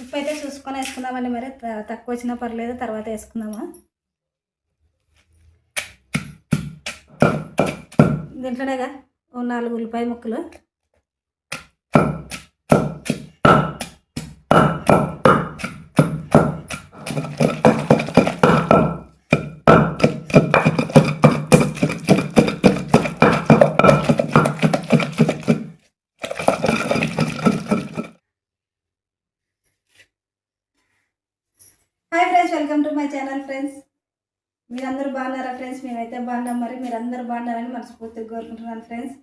ఉప్పు అయితే చూసుకొని వేసుకుందామండి మరి. తక్కువ వచ్చినా పర్లేదు తర్వాత వేసుకుందామా? దీంట్లోనేగా ఓ నాలుగు ఉల్లిపాయ ముక్కలు. Welcome to my channel friends మీరందరూ బాగున్నారా ఫ్రెండ్స్ మేమైతే బాగున్నాం. మరి మీరందరూ బాగున్నారని మనస్ఫూర్తిగా కోరుకుంటున్నాను ఫ్రెండ్స్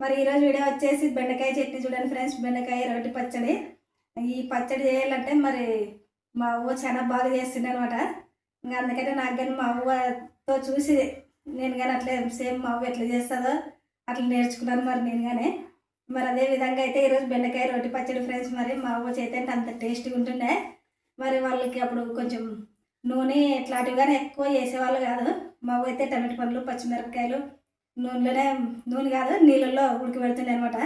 మరి ఈరోజు వీడియో వచ్చేసి బెండకాయ చట్నీ చూడండి ఫ్రెండ్స్ బెండకాయ రొట్టి పచ్చడి. ఈ పచ్చడి చేయాలంటే మరి మా అవ్వ చాలా బాగా చేస్తుంది అనమాట ఇంకా అందుకనే నాకు కానీ మా అవ్వతో చూసి నేను కానీ అట్లే సేమ్ మా అవ్వ ఎట్లా చేస్తుందో అట్లా నేర్చుకున్నాను మరి నేను కానీ. మరి అదే విధంగా అయితే ఈరోజు బెండకాయ రొట్టి పచ్చడి ఫ్రెండ్స్ మరి మా అవ్వ చేతే అంత టేస్టీగా ఉంటుండే. మరి వాళ్ళకి అప్పుడు కొంచెం నూనె ఇట్లాంటివి కానీ ఎక్కువ వేసేవాళ్ళు కాదు. మా అయితే టమాటో పండ్లు పచ్చిమిరపకాయలు నూనెలోనే నూనె కాదు నీళ్ళల్లో ఉడకబెడుతుంది అనమాట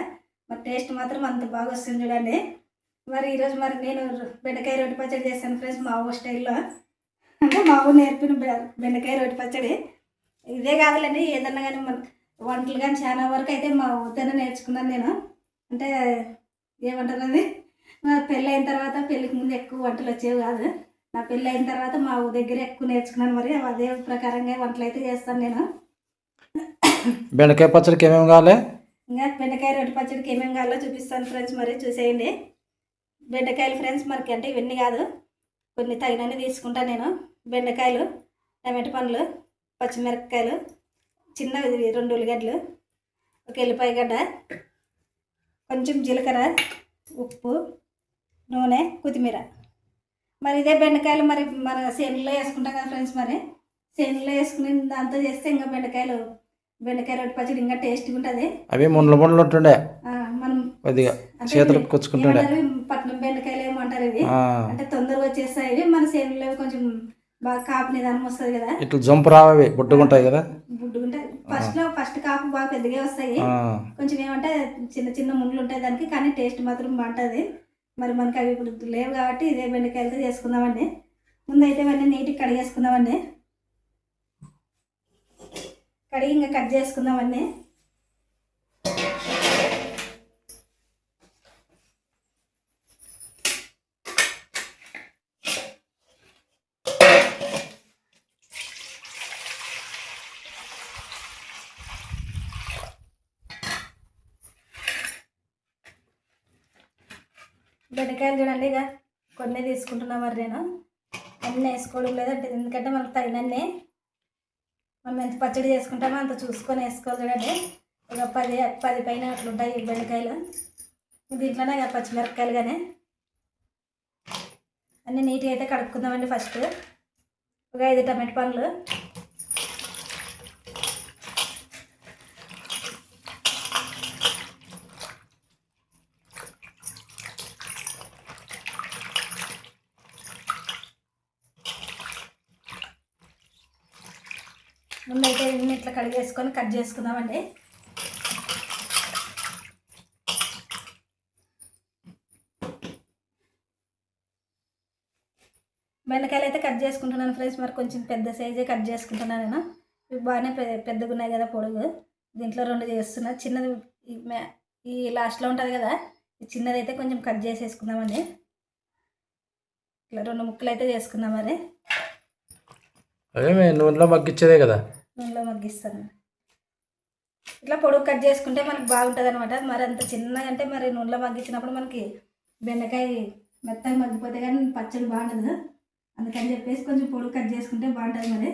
మరి టేస్ట్ మాత్రం అంత బాగా వస్తుంది చూడండి. మరి ఈరోజు మరి నేను బెండకాయ రొట్టి పచ్చడి చేస్తాను ఫ్రెండ్స్ మా ఊ స్టైల్లో. అంటే మా అవ్వ నేర్పిన బెండకాయ రొట్టి పచ్చడి. ఇదే కాదులేండి ఏదన్నా కానీ మన వంటలు కానీ చాలా వరకు అయితే మా వద్దనే నేర్చుకున్నాను నేను. అంటే ఏమంటారు అది? పెళ్ళి అయిన తర్వాత పెళ్ళికి ముందు ఎక్కువ వంటలు వచ్చేవి కాదు. నా పెళ్ళి అయిన తర్వాత మా దగ్గర ఎక్కువ నేర్చుకున్నాను మరి. అదే ప్రకారంగా వంటలు అయితే చేస్తాను నేను. బెండకాయ పచ్చడికి ఏమేమి కావాలి? ఇంకా బెండకాయ రొట్టి పచ్చడికి ఏమేమి కావాలో చూపిస్తాను ఫ్రెండ్స్ మరి. చూసేయండి. బెండకాయలు ఫ్రెండ్స్ మనకి అంటే ఇవన్నీ కాదు. కొన్ని తగినన్ని తీసుకుంటాను నేను. బెండకాయలు టమాటో పండ్లు పచ్చిమిరపకాయలు చిన్నవి ఇవి రెండు ఉల్లిగడ్డలు ఒక ఎల్లిపాయ గడ్డ కొంచెం జీలకర్ర ఉప్పు నూనె కొత్తిమీర. మరి ఇదే బెండకాయలు మరి మన సేనులో వేసుకుంటాం కదా ఫ్రెండ్స్ మరి. సేనులో వేసుకుని దాంతో చేస్తే ఇంకా బెండకాయలు బెండకాయ రొట్టి పచ్చడి ఇంకా టేస్ట్గా ఉంటుంది. అవి ముండ్ల ముండ్లు ఉంటుండే. మనం కొద్దిగా చేతులకు కొచ్చుకుంటుండే? పట్నం బెండకాయలు ఏమంటారు ఇవి. అంటే తొందరగా వచ్చేస్తాయి ఇవి. మన సేనులో కొంచెం బాగా కాపు నిదానం వస్తుంది కదా. ఇట్లా జంపు రావవి బొడ్డుగుంటాయి కదా. గుడ్డుకుంటే ఫస్ట్లో ఫస్ట్ కాపు బాగా పెద్దగా వస్తాయి. కొంచెం ఏమంటే చిన్న చిన్న ముండ్లు ఉంటాయి దానికి కానీ టేస్ట్ మాత్రం బాగుంటుంది. మరి మనకి అవి ఇప్పుడు లేవు కాబట్టి ఇదే బెండకాయలతో చేసుకుందామండి. ముందైతే ఇవన్నీ నీట్గా కడిగేసుకుందామండి కడిగి ఇంకా కట్ చేసుకుందామండి. బెండకాయలు చూడండి ఇక. కొన్ని తీసుకుంటున్నా మరి నేను. అన్నీ వేసుకోవడం లేదంటే ఎందుకంటే మనకు తగినన్నే. మనం ఎంత పచ్చడి చేసుకుంటామో అంత చూసుకొని వేసుకోవాలి చూడండి. ఒక పది పది పైన అట్లుంటాయి ఈ బెండకాయలు. దీంట్లోనే ఇక పచ్చిమిరపకాయలు కానీ అన్నీ నీట్గా అయితే కడుక్కుందామండి ఫస్ట్. ఒక ఐదు టమాటో పండ్లు ముందైతే ఇన్ని ఇట్లా కడిగేసుకొని కట్ చేసుకుందామండి. బెండకాయలు అయితే కట్ చేసుకుంటున్నాను ఫ్రెండ్స్. మరి కొంచెం పెద్ద సైజే కట్ చేసుకుంటున్నాను నేను. ఇవి బాగానే పెద్దగా ఉన్నాయి కదా పొడుగు. దీంట్లో రెండు చేస్తున్నా. చిన్నది ఈ లాస్ట్లో ఉంటుంది కదా. ఈ చిన్నది అయితే కొంచెం కట్ చేసేసుకుందామండి. ఇట్లా రెండు ముక్కలు అయితే చేసుకుందాం మరి. నువ్వు ఇంట్లో మగ్గిచ్చేదే కదా. నూనెలో మగ్గిస్తాను. ఇట్లా పొడుగు కట్ చేసుకుంటే మనకి బాగుంటుంది అనమాట మరి అంత చిన్నగా అంటే మరి నూనెలో మగ్గించినప్పుడు మనకి బెండకాయ మెత్తగా మగ్గిపోతే కానీ పచ్చడి బాగుండదు. అందుకని చెప్పేసి కొంచెం పొడుగు కట్ చేసుకుంటే బాగుంటుంది మరి.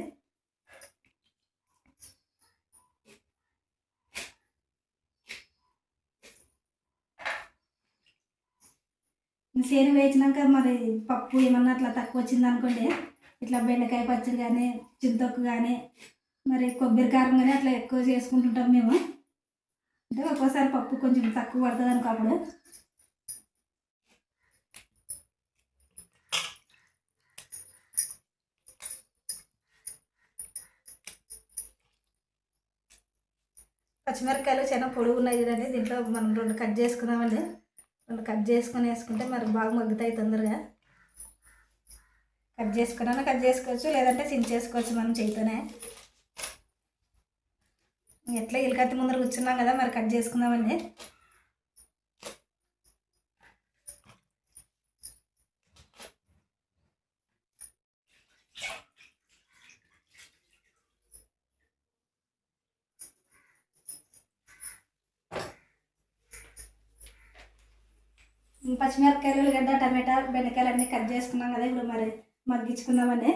సేను వేసినాక మరి పప్పు ఏమన్నా అట్లా తక్కువ వచ్చింది అనుకోండి ఇట్లా బెండకాయ పచ్చడి కానీ చింతొక్కు కానీ మరి కొబ్బరి కారం కానీ అట్లా ఎక్కువ చేసుకుంటుంటాం మేము. అంటే ఒక్కోసారి పప్పు కొంచెం తక్కువ పడుతుంది అనుకో అప్పుడు పచ్చిమిరపకాయలు చాలా పొడుగు ఉన్నాయి కదండి. దీంట్లో మనం రెండు కట్ చేసుకుందామండి రెండు కట్ చేసుకొని వేసుకుంటే మరి బాగా మగ్గుతాయి తొందరగా. కట్ చేసుకున్నా కట్ చేసుకోవచ్చు లేదంటే సింక్ చేసుకోవచ్చు మనం చేతితోనే. ఎట్లా ఇల్కత్తి ముందర కూర్చున్నాం కదా మరి కట్ చేసుకుందామండి. పచ్చిమిరపకాయలు గడ్డ టమాటా బెండకాయలు అన్నీ కట్ చేసుకున్నాం కదా ఇప్పుడు మరి మగ్గించుకుందామని.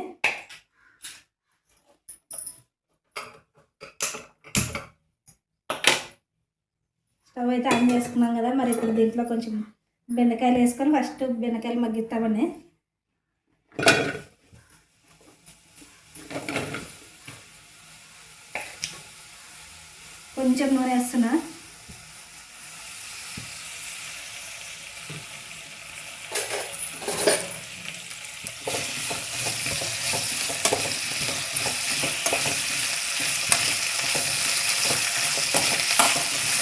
స్టవ్ అయితే ఆన్ చేసుకున్నాం కదా మరి ఇప్పుడు దీంట్లో కొంచెం బెండకాయలు వేసుకొని ఫస్ట్ బెండకాయలు మగ్గిస్తామని. కొంచెం నూనె వేస్తున్నా.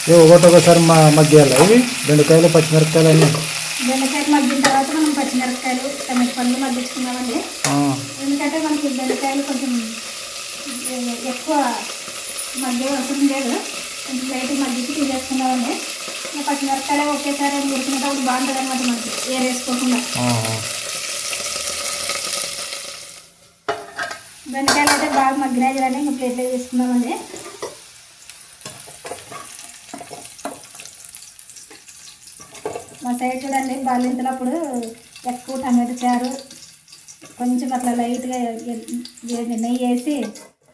ఇవి ఒకటి ఒకసారి మా మగ్గియాలి ఇవి. బెండకాయలు పచ్చిమిరపకాయలు అన్నీ. బెండకాయలు మగ్గిన తర్వాత మనం పచ్చిమిరపకాయలు టమాటా పండ్లు మగ్గించుకున్నామండి. ఎందుకంటే మనకి బెండకాయలు కొంచెం ఎక్కువ మగ్గే అవసరం లేదు. కొంచెం లైట్ మగ్గించి తీసేసుకున్నామండి. పచ్చిమిరపకాయలు ఒకేసారి ఉడికినప్పుడు బాగుంటుంది అనమాట మనకి వేసుకోకుండా. బెండకాయలు అయితే బాగా మగ్గినాయి చూడండి ఇంకా ప్లేట్లో తీసుకున్నామండి ఉంటాయి సైడ్ చూడండి బాలింతలప్పుడు ఎక్కువ టమాటో చారు కొంచెం అట్లా లైట్గా నెయ్యి వేసి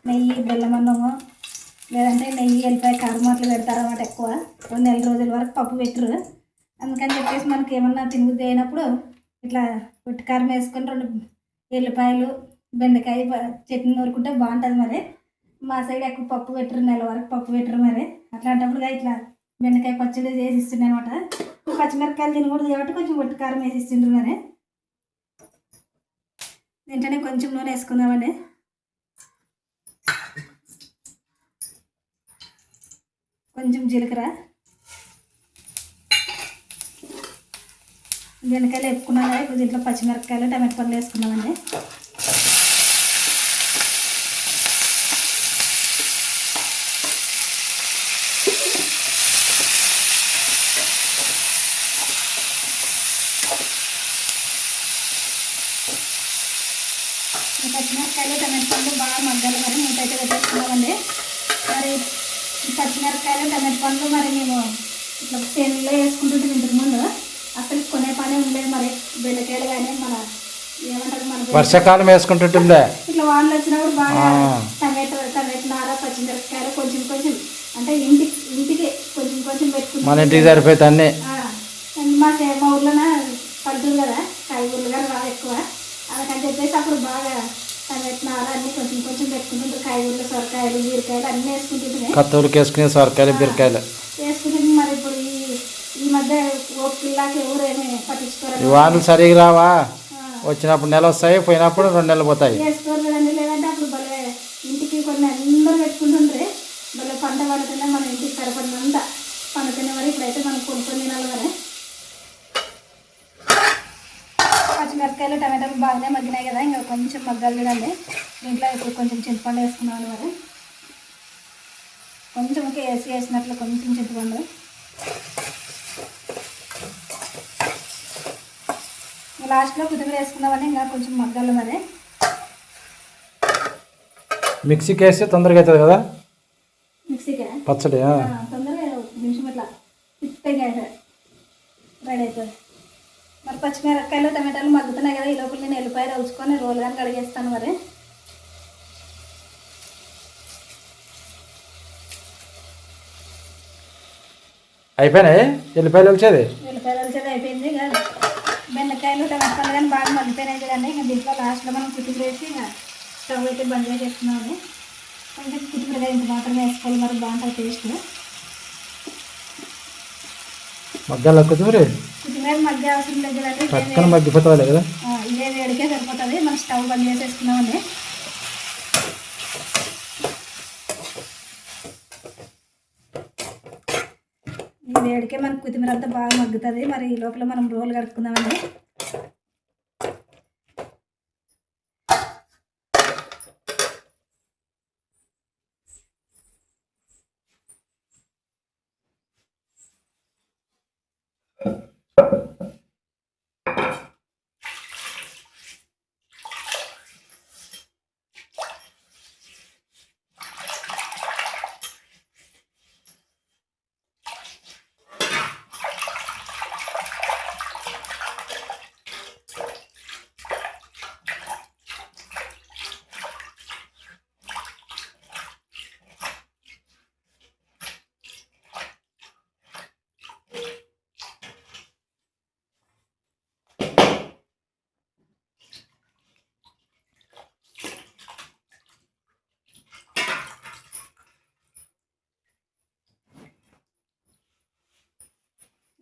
నెయ్యి బెల్లం అన్నము లేదంటే నెయ్యి వెళ్ళిపోయి కారం అట్లా పెడతారన్నమాట ఎక్కువ. ఒక నెల రోజుల వరకు పప్పు పెట్టరు. అందుకని చెప్పేసి మనకి ఏమన్నా తినుగుద్ది అయినప్పుడు ఇట్లా ఉట్టి కారం వేసుకొని రెండు ఎల్లిపాయలు బెండకాయ చట్నీ నూరుకుంటే బాగుంటుంది మరి. మా సైడ్ ఎక్కువ పప్పు పెట్టరు నెల వరకు పప్పు పెట్టరు మరి. అట్లాంటప్పుడు ఇట్లా బెండకాయ పచ్చడి చేసి ఇస్తుండే అనమాట పచ్చిమిరపకాయలు తినకూడదు కాబట్టి కొంచెం ఒట్టి కారం వేసి ఇస్తుండ్రు మరి దీంట్లోనే కొంచెం నూనె వేసుకుందామండి. కొంచెం జీలకర్ర. వెనకాయలు వేపుకున్నాను ఇప్పుడు దీంట్లో పచ్చిమిరపకాయలు టమాటో పండ్లు వేసుకున్నామండి ఈ పచ్చిమిరపకాయలు టమాటా పండ్లు బాగా మగ్గాలి మరి మూత అయితే పెట్టేసుకున్నామండి మరి ఈ పచ్చిమిరపకాయలు టమాటా పండ్లు మరి మేము ఇట్లా పెన్లో వేసుకుంటుంటే ఇంతకు ముందు. అసలు కొనే పని ఉండలేదు మరి. బెండకాయలు కానీ మన ఏమంటారు మన వర్షాకాలం వేసుకుంటుంటుందే ఇట్లా వానలు వచ్చినప్పుడు బాగా. టమాటో టమాటో నార పచ్చిమిరపకాయలు కొంచెం కొంచెం. అంటే ఇంటికి ఇంటికి కొంచెం కొంచెం పెట్టుకుంటాం మన ఇంటికి అన్నీ ఆ, మా మా ఊర్లోన పడుతుంది కదా? కాయగూరలు కానీ బాగా ఎక్కువ. అందుకని చెప్పేసి అప్పుడు బాగా నార అన్ని కొంచెం కొంచెం పెట్టుకుంటుంటారు కాయగూరలు సొరకాయలు బీరకాయలు అన్నీ వేసుకుంటుంటే కత్తూరుకి వేసుకునే సొరకాయలు బీరకాయలు. వేసుకుంటుంది మరి ఇప్పుడు ఈ ఈ మధ్య ఓపిల్లాకి పట్టించుకోరు వానలు సరిగా రావా? వచ్చినప్పుడు నెల వస్తాయి పోయినప్పుడు రెండు నెలలు పోతాయి. లేదంటే అప్పుడు భలే ఇంటికి కొన్ని అందరూ పెట్టుకుంటుండ్రే. భలే పంట పడుతుంటే మన ఇంటికి సరిపడినంత పండుకునే మరి ఇప్పుడైతే మనం కొనుక్కొని తినాలి మరి పచ్చిమిరపకాయలు టమాటాలు బాగానే మగ్గినాయి కదా ఇంకా కొంచెం మగ్గాలి చూడండి దీంట్లో ఇప్పుడు కొంచెం చింతపండు వేసుకున్నాను మరి. కొంచెం ఒక వేసి వేసినట్లు కొంచెం చింతపండు. లాస్ట్లో కొత్తిమీర వేసుకున్నామని ఇంకా కొంచెం మగ్గాలి మరి. మిక్సీకి వేస్తే తొందరగా అవుతుంది కదా? మిక్సీకే? పచ్చడి తొందరగా నిమిషం ఇట్లా రెడీ అవుతుంది. మరి పచ్చిమిరపకాయలు టమాటాలు మగ్గుతున్నాయి కదా ఈ లోపల నేను ఎల్లిపాయలు ఉంచుకొని రోల్ కానీ కడిగేస్తాను మరి. అయిపోయినాయి? ఎల్లిపాయలు వచ్చేది ఎల్లిపాయలు వచ్చేది అయిపోయింది ఇక. బెండకాయలు టమాటాలు కానీ బాగా మగ్గిపోయినాయి కదండి. ఇంకా దీంట్లో లాస్ట్లో మనం కుటుంబ వేసి స్టవ్ అయితే బంద్ చేసేస్తున్నాము. కొంచెం కుటుంబగా ఇంత మాత్రమే వేసుకోవాలి మరి బాగుంటుంది టేస్ట్. మగ్గాల కొత్తిమీర మగ్గే అవసరం లేదు కదండి పక్కన మగ్గిపోతుంది కదా? ఇదే వేడికే సరిపోతుంది మనం స్టవ్ బంద్ చేసేసుకున్నామండి ఈ వేడికే మనకు కొత్తిమీర అంతా బాగా మగ్గుతుంది. మరి ఈ లోపల మనం రోలు కడుక్కుందామండి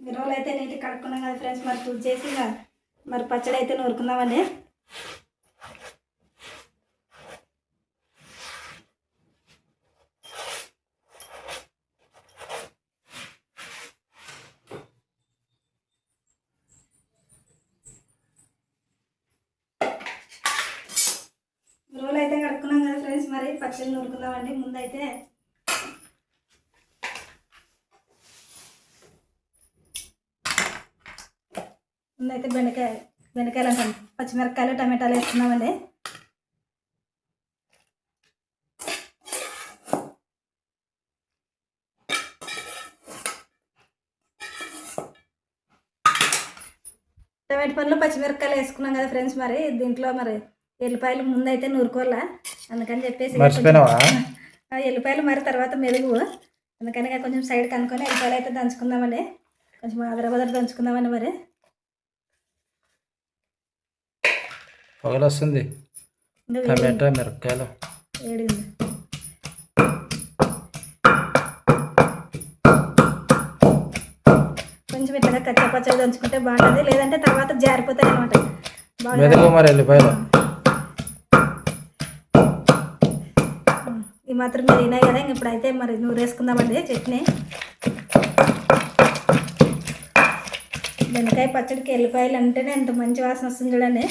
మిరవలు అయితే నీటి కడుక్కున్నాం కదా ఫ్రెండ్స్ మరి పూజ చేసి మరి పచ్చడి అయితే నూరుకుందామండి మిరవలు అయితే కడుక్కున్నాం కదా ఫ్రెండ్స్ మరి పచ్చడి నూరుకుందామండి. ముందైతే ముందైతే బెండకాయ బెండకాయలు అంటాం. పచ్చిమిరపకాయలు టమాటాలు వేసుకున్నామండి. టమాటా పళ్ళు పచ్చిమిరపకాయలు వేసుకున్నాం కదా ఫ్రెండ్స్ మరి. దీంట్లో మరి ఎల్లిపాయలు ముందైతే నూరుకోవాలా? అందుకని చెప్పేసి ఎల్లిపాయలు మరి తర్వాత మెరుగు. అందుకని కొంచెం సైడ్ కనుక్కొని ఎల్లిపాయలు అయితే దంచుకుందామండి. కొంచెం అదరబదర దంచుకుందామండి మరి. పొగలు వస్తుంది టమాటా మిరపకాయలు. వేడింది కొంచెం ఇట్లాగా కచ్చా పచ్చడి దంచుకుంటే బాగుంటుంది. లేదంటే తర్వాత జారిపోతాయి అనమాట మెదుగు మరి వెళ్ళిపోయారు ఈ మాత్రం మీరు వినాయి కదా ఇంక ఇప్పుడైతే మరి నూరేసుకుందామండి చట్నీ. బెండకాయ పచ్చడికి ఎల్లిపాయలు అంటేనే ఎంత మంచి వాసన వస్తుంది చూడండి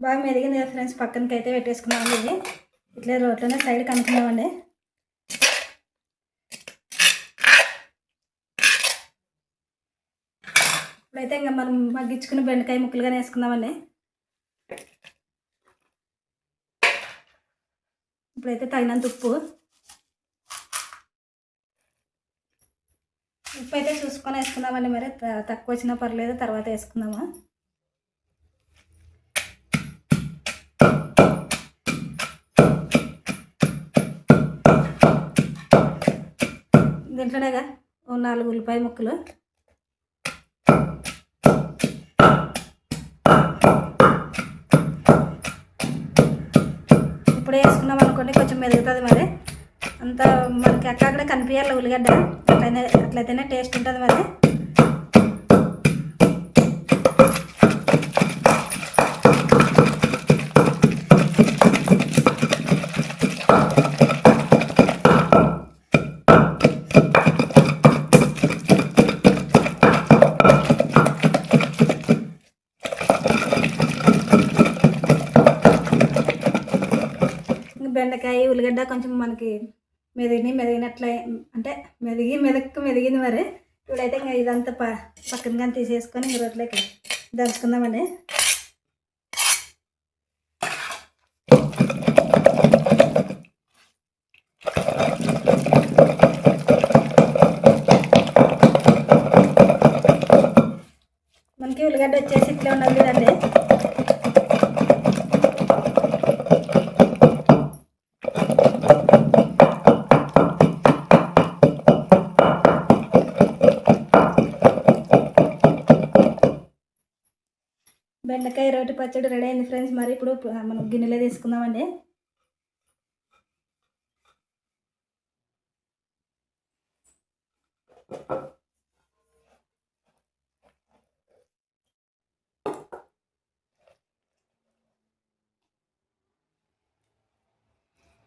బాగా మెదిగింది కదా ఫ్రెండ్స్ పక్కనకి అయితే పెట్టేసుకున్నామండి ఇది ఇట్లా రోడ్లోనే సైడ్ కనుక్కున్నామండి ఇప్పుడైతే ఇంకా మనం మగ్గించుకుని బెండకాయ ముక్కలుగానే వేసుకుందామండి. ఇప్పుడైతే తగినంత ఉప్పు. ఉప్పు అయితే చూసుకొని వేసుకుందామండి మరి. తక్కువ వచ్చినా పర్లేదు తర్వాత వేసుకుందామా? దీంట్లోనేగా ఓ నాలుగు ఉల్లిపాయ ముక్కలు. ఇప్పుడే వేసుకున్నాం అనుకోండి కొంచెం మెదుగుతుంది మరి. అంతా మనకి అక్కడక్కడ కనిపించాలి ఉల్లిగడ్డ. అట్లనే అట్లయితేనే టేస్ట్ ఉంటుంది మరి. ఉల్లిగడ్డ కొంచెం మనకి మెదిగి మెదిగినట్లే అంటే మెదిగి మెదక్కు మెదిగింది మరి. ఇప్పుడైతే ఇంకా ఇదంతా ప పక్కన కానీ తీసేసుకొని ఇంక రొట్టెలకి దంచుకుందామండి మనకి ఉల్లిగడ్డ వచ్చేసి ఇట్లా ఉన్నది కదండి బెండకాయ రోటి పచ్చడి రెడీ అయింది ఫ్రెండ్స్. మరి ఇప్పుడు మనం గిన్నెలో తీసుకుందామండి.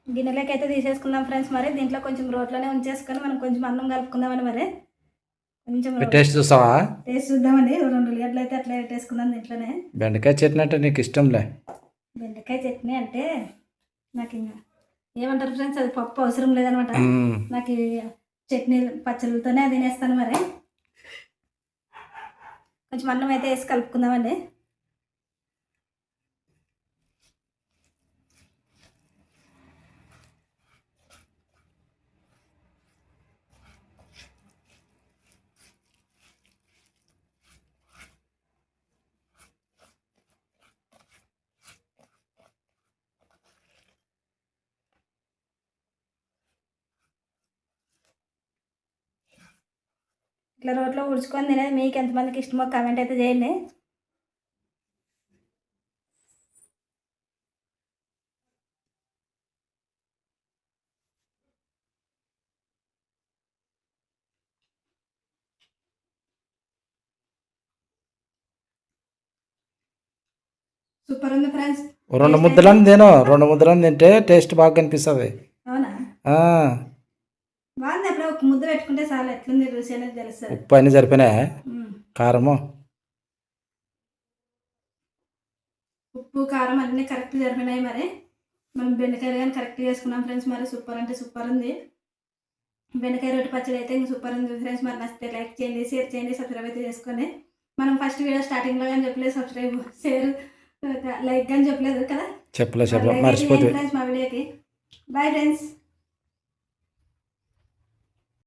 గిన్నెలోకి అయితే తీసేసుకుందాం ఫ్రెండ్స్. మరి దీంట్లో కొంచెం రోట్లోనే ఉంచేసుకొని మనం కొంచెం అన్నం కలుపుకుందామండి మరి. కొంచెం టేస్ట్ చూసావా టేస్ట్ చూద్దామండి. రెండు ఉల్లిగడ్డలు అయితే అట్లా పెట్టేసుకుందాం దీంట్లోనే. బెండకాయ చట్నీ అంటే నీకు ఇష్టంలే బెండకాయ చట్నీ అంటే నాకు ఇంకా ఏమంటారు ఫ్రెండ్స్? అది పప్పు అవసరం లేదనమాట. నాకు చట్నీ పచ్చళ్ళతోనే తినేస్తాను మరి. కొంచెం అన్నం అయితే వేసి కలుపుకుందామండి. ఇట్లా రోట్లో ఉడుచుకొని తినేది మీకు ఎంతమందికి ఇష్టమో కామెంట్ అయితే చేయండి. సూపర్ ఉంది ఫ్రెండ్స్ రెండు ముద్దలని తిను రెండు ముద్దలని తింటే టేస్ట్ బాగా కనిపిస్తుంది. అవునా? ఆ, బాగుంది అప్పుడు ఒక ముద్ద పెట్టుకుంటే చాలా ఎట్లుంది రుచి అనేది తెలుస్తుంది. ఉప్పు అన్నీ సరిపోయినాయా? మ్మ్. కారము? ఉప్పు కారం అన్నీ కరెక్ట్ జరిపినాయి మరి. మనం బెండకాయలు కానీ కరెక్ట్ చేసుకున్నాం ఫ్రెండ్స్ మరి సూపర్ అంటే సూపర్ ఉంది. బెండకాయ రొట్టె పచ్చడి అయితే ఇంక సూపర్ ఉంది ఫ్రెండ్స్ మరి నచ్చితే లైక్ చేయండి షేర్ చేయండి సబ్స్క్రైబ్ అయితే చేసుకొని మనం ఫస్ట్ వీడియో స్టార్టింగ్లో కానీ చెప్పలేదు సబ్స్క్రైబ్ షేర్ లైక్ కానీ చెప్పలేదు కదా? చెప్పలే చెప్పలే మర్చిపోతుంది ఫ్రెండ్స్ మా వీడియోకి బాయ్ ఫ్రెండ్స్